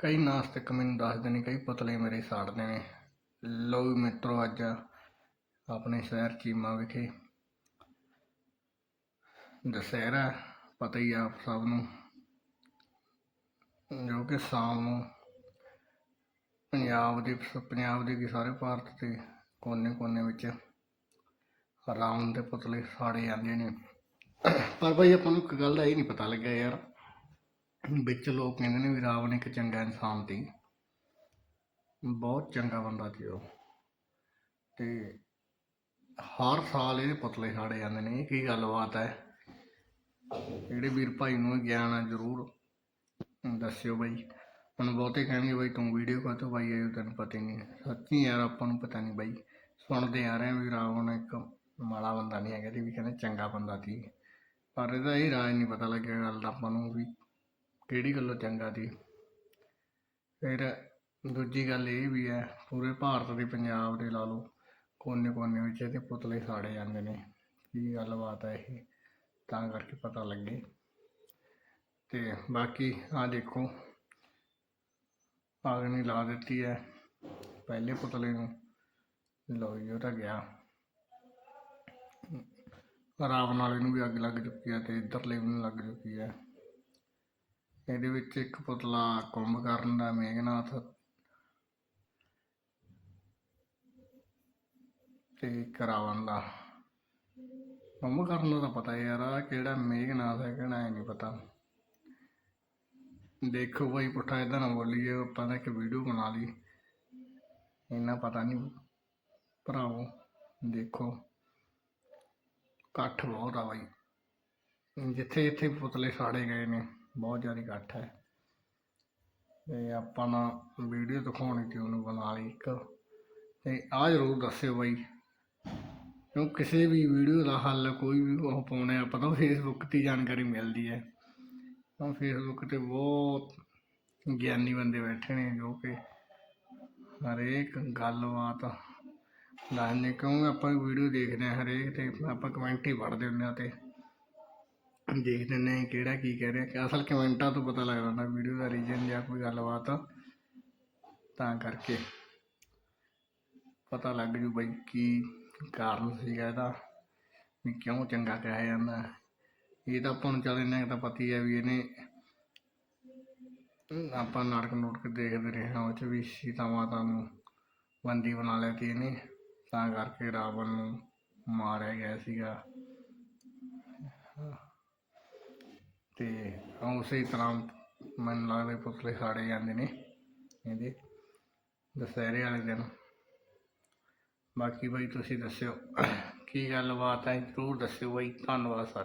ਕਈ ਨਾਸਤਿਕ ਮੈਨੂੰ ਦੱਸਦੇ ਨੇ, ਕਈ ਪੁਤਲੇ ਮੇਰੇ ਸਾੜਦੇ ਨੇ। ਲੋ ਵੀ ਮਿੱਤਰੋ, ਅੱਜ ਆਪਣੇ ਸ਼ਹਿਰ ਚੀਮਾ ਵਿਖੇ ਦੁਸਹਿਰਾ ਪਤਾ ਹੀ ਆਪ ਸਭ ਨੂੰ, ਜੋ ਕਿ ਸ਼ਾਮ ਨੂੰ ਪੰਜਾਬ ਦੇ ਪੰਜਾਬ ਦੇ ਕੀ ਸਾਰੇ ਭਾਰਤ ਦੇ ਕੋਨੇ ਕੋਨੇ ਵਿੱਚ ਰਾਵਣ ਦੇ ਪੁਤਲੇ ਸਾੜੇ ਜਾਂਦੇ ਨੇ। ਪਰ ਭਾਈ ਆਪਾਂ ਨੂੰ ਇੱਕ ਗੱਲ ਦਾ ਇਹ ਨਹੀਂ ਪਤਾ ਲੱਗਿਆ ਯਾਰ ਵਿੱਚ ਲੋਕ ਕਹਿੰਦੇ ਨੇ ਵੀ ਰਾਵਣ ਇੱਕ ਚੰਗਾ ਇਨਸਾਨ ਸੀ। ਬਹੁਤ ਚੰਗਾ ਬੰਦਾ ਸੀ ਉਹ। ਤੇ ਹਰ ਸਾਲ ਇਹਦੇ ਪੁਤਲੇ ਸਾੜੇ ਜਾਂਦੇ ਨੇ। ਇਹ ਕੀ ਗੱਲਬਾਤ ਹੈ? ਜਿਹੜੇ ਵੀਰ ਭਾਈ ਨੂੰ ਗਿਆਨ ਆ, ਜ਼ਰੂਰ ਦੱਸਿਓ ਬਾਈ। ਹੁਣ ਬਹੁਤੇ ਕਹਿਣਗੇ ਬਾਈ, ਤੂੰ ਵੀਡੀਓ ਕਾਹਤੋਂ ਬਾਈ ਹੈ, ਤੈਨੂੰ ਪਤਾ ਨਹੀਂ ਸੱਚੀ ਯਾਰ, ਆਪਾਂ ਨੂੰ ਪਤਾ ਨਹੀਂ ਬਾਈ। ਸੁਣਦੇ ਆ ਰਹੇ ਹਾਂ ਵੀ ਰਾਵਣ ਇੱਕ ਮਾੜਾ ਬੰਦਾ ਨਹੀਂ ਹੈਗਾ ਤੇ ਵੀ ਕਹਿੰਦੇ ਚੰਗਾ ਬੰਦਾ ਸੀ। ਪਰ ਇਹਦਾ ਇਹ ਰਾਜ ਨਹੀਂ ਪਤਾ ਲੱਗਿਆ ਗੱਲ ਦਾ ਆਪਾਂ ਨੂੰ ਵੀ। ਕਿਹੜੀ ਗੱਲੋਂ ਚੰਗਾ ਸੀ? ਫਿਰ ਦੂਜੀ ਗੱਲ ਇਹ ਵੀ ਹੈ, ਪੂਰੇ ਭਾਰਤ ਦੇ ਪੰਜਾਬ ਦੇ ਲਾ ਲਓ ਕੋਨੇ ਕੋਨੇ ਵਿੱਚ ਇਹਦੇ ਪੁਤਲੇ ਸਾੜੇ ਜਾਂਦੇ ਨੇ। ਕੀ ਗੱਲਬਾਤ ਹੈ ਇਹ? ਤਾਂ ਕਰਕੇ ਪਤਾ ਲੱਗੇ। ਤੇ ਬਾਕੀ ਆ ਦੇਖੋ ਅੱਗ ਨਹੀਂ ਲਾ ਦਿੱਤੀ ਹੈ, ਪਹਿਲੇ ਪੁਤਲੇ ਨੂੰ। ਲੋ ਜੀ, ਉਹ ਤਾਂ ਗਿਆ। ਰਾਵਣ ਵਾਲੇ ਨੂੰ ਵੀ ਅੱਗ ਲੱਗ ਚੁੱਕੀ ਹੈ ਤੇ ਇੱਧਰਲੇ ਨੂੰ ਲੱਗ ਚੁੱਕੀ ਹੈ। ਇਹਦੇ ਵਿੱਚ ਇੱਕ ਪੁਤਲਾ ਕੁੰਭਕਰਨ ਦਾ ਮੇਘਨਾਥ ਤੇ ਇੱਕ ਰਾਵਣ ਦਾ ਕੁੰਭਕਰਨ ਦਾ ਤਾਂ ਪਤਾ ਯਾਰ ਆ ਕਿਹੜਾ ਮੇਘਨਾਥ ਹੈ, ਕਿਹੜਾ ਹੈ ਨਹੀਂ ਪਤਾ। ਦੇਖੋ ਭਾਈ ਪੁੱਠਾ ਇਦਾਂ ਨਾ ਬੋਲੀਏ, ਆਪਾਂ ਤਾਂ ਇੱਕ ਵੀਡੀਓ ਬਣਾ ਲਈ। ਇੰਨਾ ਪਤਾ ਨਹੀਂ, ਭਰਾਵੋ, ਦੇਖੋ। ਇਕੱਠ ਬਹੁਤ ਆ ਬਾਈ। ਜਿੱਥੇ ਜਿੱਥੇ ਪੁਤਲੇ ਸਾੜੇ ਗਏ ਨੇ। ਬਹੁਤ ਜ਼ਿਆਦਾ ਇਕੱਠ ਹੈ। ਤੇ ਆਪਾਂ ਨਾ ਵੀਡੀਓ ਦਿਖਾਉਣੀ ਤੇ ਉਹਨੂੰ ਬਣਾ ਲਈ ਇੱਕ। ਤੇ ਆ ਜ਼ਰੂਰ ਦੱਸਿਓ ਬਾਈ। ਕਿਉਂ ਕਿਸੇ ਵੀ ਵੀਡੀਓ ਦਾ ਹੱਲ ਕੋਈ ਵੀ ਉਹ ਪਾਉਣਾ ਆਪਾਂ ਤਾਂ ਫੇਸਬੁੱਕ ਤੇ ਜਾਣਕਾਰੀ ਮਿਲਦੀ ਹੈ। ਤਾਂ ਫੇਸਬੁੱਕ ਤੇ ਬਹੁਤ ਗਿਆਨੀ ਬੰਦੇ ਬੈਠੇ ਨੇ ਜੋ ਕਿ ਹਰੇਕ ਗੱਲਬਾਤ ਦੱਸਦੇ ਕਿਉਂ ਆਪਾਂ ਵੀਡੀਓ ਦੇਖਦੇ ਹਾਂ ਹਰੇਕ ਤੇ ਆਪਾਂ ਕਮੈਂਟ ਹੀ ਪੜ੍ਹਦੇ ਹੁੰਦੇ ਆ ਤੇ ਦੇਖ ਦਿੰਦੇ ਹਾਂ ਕਿਹੜਾ ਕੀ ਕਹਿ ਰਿਹਾ, ਕਿ ਅਸਲ ਕਮੈਂਟਾਂ ਤੋਂ ਪਤਾ ਲੱਗ ਜਾਂਦਾ ਵੀਡੀਓ ਦਾ ਰੀਜਨ ਜਾਂ ਕੋਈ ਗੱਲਬਾਤ। ਤਾਂ ਕਰਕੇ ਪਤਾ ਲੱਗ ਜੂ ਬਈ ਕੀ ਕਾਰਨ ਸੀਗਾ ਇਹਦਾ, ਵੀ ਕਿਉਂ ਚੰਗਾ ਕਿਹਾ ਜਾਂਦਾ। ਇਹ ਤਾਂ ਆਪਾਂ ਨੂੰ ਚੱਲ ਇੰਨਾ ਕੁ ਤਾਂ ਪਤਾ ਹੀ ਹੈ ਵੀ ਇਹਨੇ ਆਪਾਂ ਨਾਟਕ ਨੂਟਕ ਦੇਖਦੇ ਰਹੇ ਹਾਂ, ਉਹ 'ਚ ਵੀ ਸੀਤਾ ਮਾਤਾ ਨੂੰ ਬੰਦੀ ਬਣਾ ਲਿਆ ਸੀ ਇਹਨੇ, ਤਾਂ ਕਰਕੇ ਰਾਵਣ ਨੂੰ ਮਾਰਿਆ ਗਿਆ ਸੀਗਾ। ਤੇ ਉਸੇ ਤਰ੍ਹਾਂ ਮੈਨੂੰ ਲੱਗਦੇ ਪੁਤਲੇ ਸਾੜੇ ਜਾਂਦੇ ਨੇ ਇਹਦੇ ਦੁਸਹਿਰੇ ਵਾਲੇ ਦਿਨ। ਬਾਕੀ ਬਾਈ, ਤੁਸੀਂ ਦੱਸਿਓ, ਕੀ ਗੱਲਬਾਤ ਹੈ? ਜ਼ਰੂਰ ਦੱਸਿਓ ਬਾਈ। ਧੰਨਵਾਦ ਸਾਰਾ